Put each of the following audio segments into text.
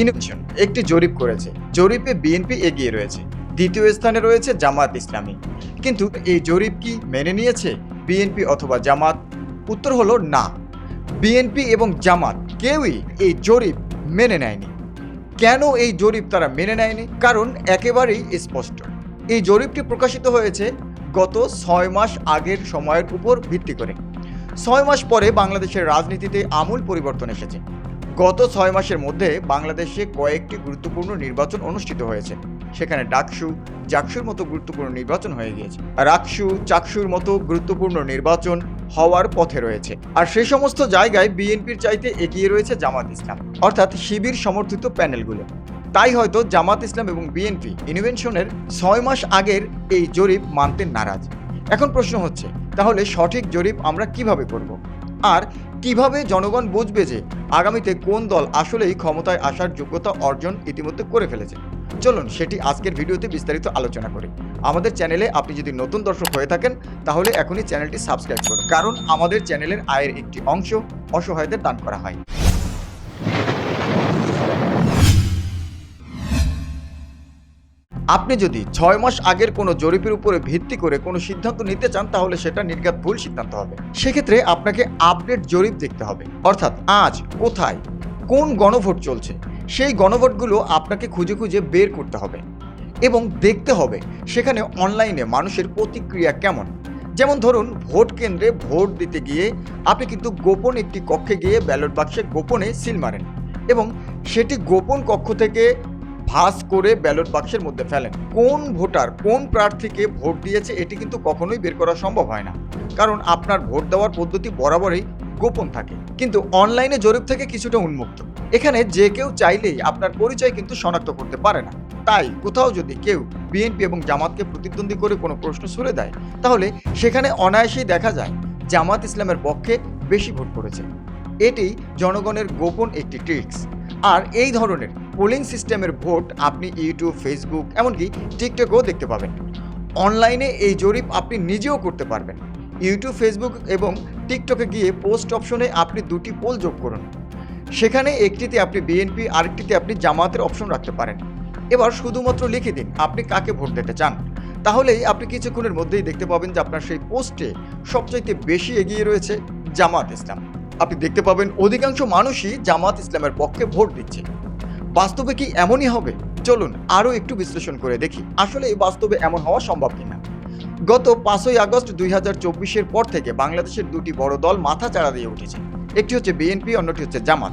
Innovation একটি জরিপ করেছে। জরিপে বিএনপি এগিয়ে রয়েছে। দ্বিতীয় স্থানে রয়েছে জামাত ইসলামী। কিন্তু এই জরিপ কি মেনে নিয়েছে বিএনপি অথবা জামাত? উত্তর হলো না। বিএনপি এবং জামাত কেউই এই জরিপ মেনে নেয়নি। কেন এই জরিপ তারা মেনে নেয়নি? কারণ একেবারেই স্পষ্ট। এই জরিপটি প্রকাশিত হয়েছে গত ছয় মাস আগের সময়ের উপর ভিত্তি করে। ছয় মাস পরে বাংলাদেশের রাজনীতিতে আমূল পরিবর্তন এসেছে। গত ছয় মাসের মধ্যে বাংলাদেশে কয়েকটি গুরুত্বপূর্ণ নির্বাচন অনুষ্ঠিত হয়েছে। সেখানে ডাকসু, জাকসুর মতো গুরুত্বপূর্ণ নির্বাচন হয়ে গিয়েছে। রাকসু, চাকসুর মতো গুরুত্বপূর্ণ নির্বাচন হওয়ার পথে রয়েছে। আর সেই সমস্ত জায়গায় বিএনপির চাইতে এগিয়ে রয়েছে জামাত ইসলাম, অর্থাৎ শিবির সমর্থিত প্যানেলগুলো। তাই হয়তো জামাত ইসলাম এবং বিএনপি ইনোভেনশনের ছয় মাস আগের এই জরিপ মানতে নারাজ। এখন প্রশ্ন হচ্ছে, তাহলে সঠিক জরিপ আমরা কীভাবে করব? আর কীভাবে জনগণ বুঝবে যে আগামীতে কোন দল আসলেই ক্ষমতায় আসার যোগ্যতা অর্জন ইতিমধ্যে করে ফেলেছে? চলুন সেটি আজকের ভিডিওতে বিস্তারিত আলোচনা করি। আমাদের চ্যানেলে আপনি যদি নতুন দর্শক হয়ে থাকেন, তাহলে এখনই চ্যানেলটি সাবস্ক্রাইব করুন। কারণ আমাদের চ্যানেলের আয়ের একটি অংশ অসহায়দের দান করা হয়। আপনি যদি ছয় মাস আগের কোনো জরিপের উপরে ভিত্তি করে কোনো সিদ্ধান্ত নিতে চান, তাহলে সেটা নির্ঘাত ভুল সিদ্ধান্ত হবে। সেক্ষেত্রে আপনাকে আপডেট জরিপ দেখতে হবে। অর্থাৎ আজ কোথায় কোন গণভোট চলছে, সেই গণভোটগুলো আপনাকে খুঁজে খুঁজে বের করতে হবে এবং দেখতে হবে সেখানে অনলাইনে মানুষের প্রতিক্রিয়া কেমন। যেমন ধরুন, ভোট কেন্দ্রে ভোট দিতে গিয়ে আপনি কিন্তু গোপন একটি কক্ষে গিয়ে ব্যালট বাক্সে গোপনে সিল মারেন এবং সেটি গোপন কক্ষ থেকে ভাস করে ব্যালট বাক্সের মধ্যে ফেলেন। কোন ভোটার কোন প্রার্থীকে ভোট দিয়েছে এটি কিন্তু কখনোই বের করা সম্ভব হয় না। কারণ আপনার ভোট দেওয়ার পদ্ধতি বরাবরই গোপন থাকে। কিন্তু অনলাইনে জরিপ থেকে কিছুটা উন্মুক্ত। এখানে যে কেউ চাইলেই আপনার পরিচয় কিন্তু শনাক্ত করতে পারে না। তাই কোথাও যদি কেউ বিএনপি এবং জামাতকে প্রতিদ্বন্দ্বী করে কোনো প্রশ্ন ছুড়ে দেয়, তাহলে সেখানে অনায়াসেই দেখা যায় জামাত ইসলামের পক্ষে বেশি ভোট পড়েছে এটি জনগণের গোপন একটি ট্রিক্স। আর এই ধরনের পোলিং সিস্টেমের ভোট আপনি ইউটিউব ফেসবুক এমনকি টিকটকেও দেখতে পাবেন। অনলাইনে এই জরিপ আপনি নিজেও করতে পারবেন। ইউটিউব ফেসবুক এবং টিকটকে গিয়ে পোস্ট অপশনে আপনি দুটি পোল যোগ করুন। সেখানে একটিতে আপনি বিএনপি আরেকটিতে আপনি জামাতের অপশন রাখতে পারেন। এবার শুধুমাত্র লিখে দিন আপনি কাকে ভোট দিতে চান। তাহলেই আপনি কিছুক্ষণের মধ্যেই দেখতে পাবেন যে আপনার সেই পোস্টে সবচাইতে বেশি এগিয়ে রয়েছে জামাত ইসলাম। আপনি দেখতে পাবেন অধিকাংশ মানুষই জামাত ইসলামের পক্ষে ভোট দিচ্ছে। বাস্তবে কি এমনই হবে? চলুন আরও একটু বিশ্লেষণ করে দেখি, আসলে এই বাস্তবে এমন হওয়া সম্ভব কিনা? গত পাঁচই আগস্ট দুই হাজার চব্বিশের পর থেকে বাংলাদেশের দুটি বড় দল মাথা চাড়া দিয়ে উঠেছে। একটি হচ্ছে বিএনপি, অন্যটি হচ্ছে জামাত।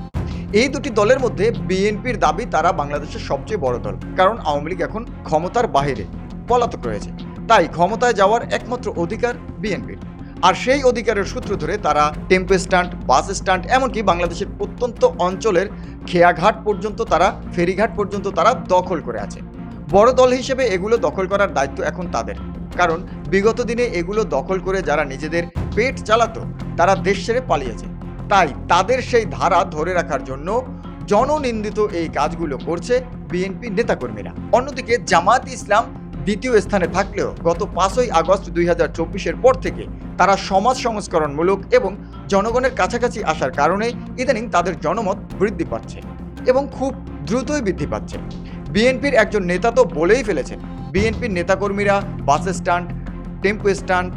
এই দুটি দলের মধ্যে বিএনপির দাবি, তারা বাংলাদেশের সবচেয়ে বড় দল, কারণ আওয়ামী লীগ এখন ক্ষমতার বাইরে পলাতক রয়েছে। তাই ক্ষমতায় যাওয়ার একমাত্র অধিকার বিএনপির। আর সেই অধিকারের সূত্র ধরে তারা টেম্পো স্ট্যান্ড, বাস স্ট্যান্ড, এমনকি বাংলাদেশের প্রত্যন্ত অঞ্চলের খেয়াঘাট পর্যন্ত তারা, ফেরিঘাট পর্যন্ত তারা দখল করে আছে। বড় দল হিসেবে এগুলো দখল করার দায়িত্ব এখন তাদের। কারণ বিগত দিনে এগুলো দখল করে যারা নিজেদের পেট চালাতো, তারা দেশ ছেড়ে পালিয়েছে। তাই তাদের সেই ধারা ধরে রাখার জন্য জননিন্দিত এই কাজগুলো করছে বিএনপি নেতাকর্মীরা। অন্যদিকে জামাত ইসলাম দ্বিতীয় স্থানে থাকলেও গত পাঁচই আগস্ট দুই হাজার চব্বিশের পর থেকে তারা সমাজ সংস্করণমূলক এবং জনগণের কাছাকাছি আসার কারণে ইদানিং তাদের জনমত বৃদ্ধি পাচ্ছে এবং খুব দ্রুতই বৃদ্ধি পাচ্ছে। বিএনপির একজন নেতা তো বলেই ফেলেছেন, বিএনপির নেতাকর্মীরা বাস স্ট্যান্ড, টেম্পো স্ট্যান্ড,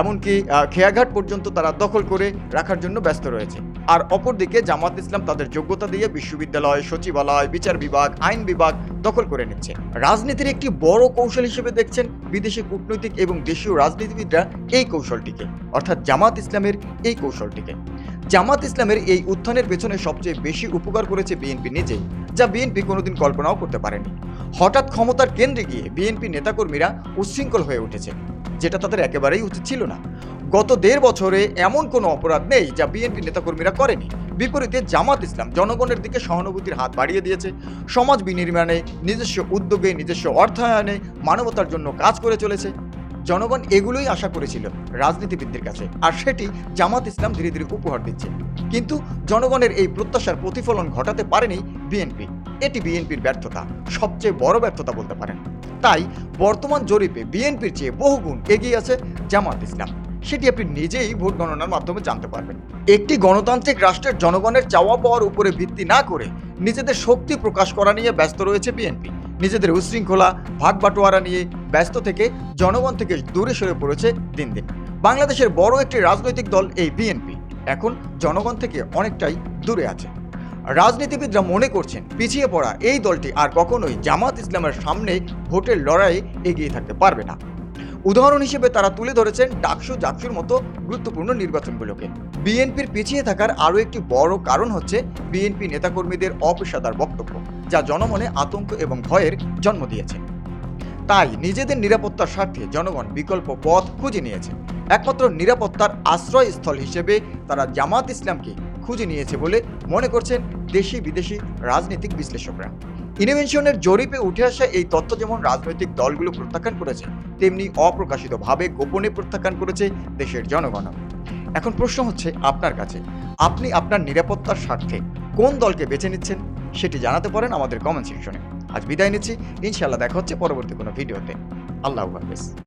এমনকি খেয়াঘাট পর্যন্ত তারা দখল করে রাখার জন্য ব্যস্ত রয়েছে। আর অপরদিকে জামাত ইসলাম তাদের যোগ্যতা দিয়ে বিশ্ববিদ্যালয়, সচিবালয়, বিচার বিভাগ, আইন বিভাগ দখল করে নিচ্ছে। রাজনীতির একটি বড় কৌশল হিসেবে দেখছেন বিদেশি কূটনৈতিক এবং দেশীয় রাজনীতিবিদরা এই কৌশলটিকে, অর্থাৎ জামাত ইসলামের এই কৌশলটিকে। জামাত ইসলামের এই উত্থানের পেছনে সবচেয়ে বেশি উপকার করেছে বিএনপি নিজেই, যা বিএনপি কোনোদিন কল্পনাও করতে পারেনি। হঠাৎ ক্ষমতার কেন্দ্রে গিয়ে বিএনপি নেতাকর্মীরা উচ্ছৃঙ্খল হয়ে উঠেছে, যেটা তাদের একেবারেই উচিত ছিল না। গত দেড় বছরে এমন কোনো অপরাধ নেই যা বিএনপি নেতাকর্মীরা করেনি। বিপরীতে জামাত ইসলাম জনগণের দিকে সহানুভূতির হাত বাড়িয়ে দিয়েছে। সমাজ বিনির্মাণে, নিজস্ব উদ্যোগে, নিজস্ব অর্থায়নে, মানবতার জন্য কাজ করে চলেছে। জনগণ এগুলোই আশা করেছিল রাজনীতিবিদদের কাছে। আর সেটি জামাত ইসলাম ধীরে ধীরে উপহার দিচ্ছে। কিন্তু জনগণের এই প্রত্যাশার প্রতিফলন ঘটাতে পারেনি বিএনপি। এটি বিএনপির ব্যর্থতা, সবচেয়ে বড় ব্যর্থতা বলতে পারেন। তাই বর্তমান জরিপে বিএনপির চেয়ে বহুগুণ এগিয়ে আছে জামাত ইসলাম। সেটি আপনি নিজেই ভোট গণনার মাধ্যমে জানতে পারবেন। একটি গণতান্ত্রিক রাষ্ট্রের জনগণের চাওয়া পাওয়ার উপরে ভিত্তি না করে নিজেদের শক্তি প্রকাশ করা নিয়ে ব্যস্ত রয়েছে বিএনপি। নিজেদের উশৃঙ্খলা ভাগ বাটোয়ারা নিয়ে ব্যস্ত থেকে জনগণ থেকে দূরে সরে পড়েছে দিন দিন। বাংলাদেশের বড় একটি রাজনৈতিক দল এই বিএনপি। এখন জনগণ থেকে অনেকটাই দূরে আছে। রাজনীতিবিদরা মনে করছেন পিছিয়ে পড়া এই দলটি আর কখনোই জামাত ইসলামের সামনে ভোটের লড়াইয়ে এগিয়ে থাকতে পারবে না। উদাহরণ হিসেবে তারা তুলে ধরেছেন ডাকসু জাকসুর মতো গুরুত্বপূর্ণ নির্বাচনগুলোকে। বিএনপির পিছিয়ে থাকার আরও একটি বড় কারণ হচ্ছে বিএনপি নেতাকর্মীদের অপেশাদার বক্তব্য, যা জনমনে আতঙ্ক এবং ভয়ের জন্ম দিয়েছে। তাই নিজেদের নিরাপত্তার স্বার্থে জনগণ বিকল্প পথ খুঁজে নিয়েছে। একমাত্র নিরাপত্তার আশ্রয়স্থল হিসেবে তারা জামাত ইসলামকে খুঁজে নিয়েছে বলে মনে করছেন দেশি বিদেশি রাজনৈতিক বিশ্লেষকরা। ইনোভেশনের জরিপে উঠে আসা এই তথ্য যেমন রাজনৈতিক দলগুলো প্রত্যাখ্যান করেছে, তেমনি অপ্রকাশিতভাবে গোপনে প্রত্যাখ্যান করেছে দেশের জনগণ। এখন প্রশ্ন হচ্ছে আপনার কাছে, আপনি আপনার নিরাপত্তার স্বার্থে কোন দলকে বেছে নিচ্ছেন সেটি জানাতে পারেন আমাদের কমেন্ট সেকশনে আজ বিদায় নিচ্ছি ইনশাল্লাহ দেখা হচ্ছে পরবর্তী কোনো ভিডিওতে। আল্লাহ হাফেজ।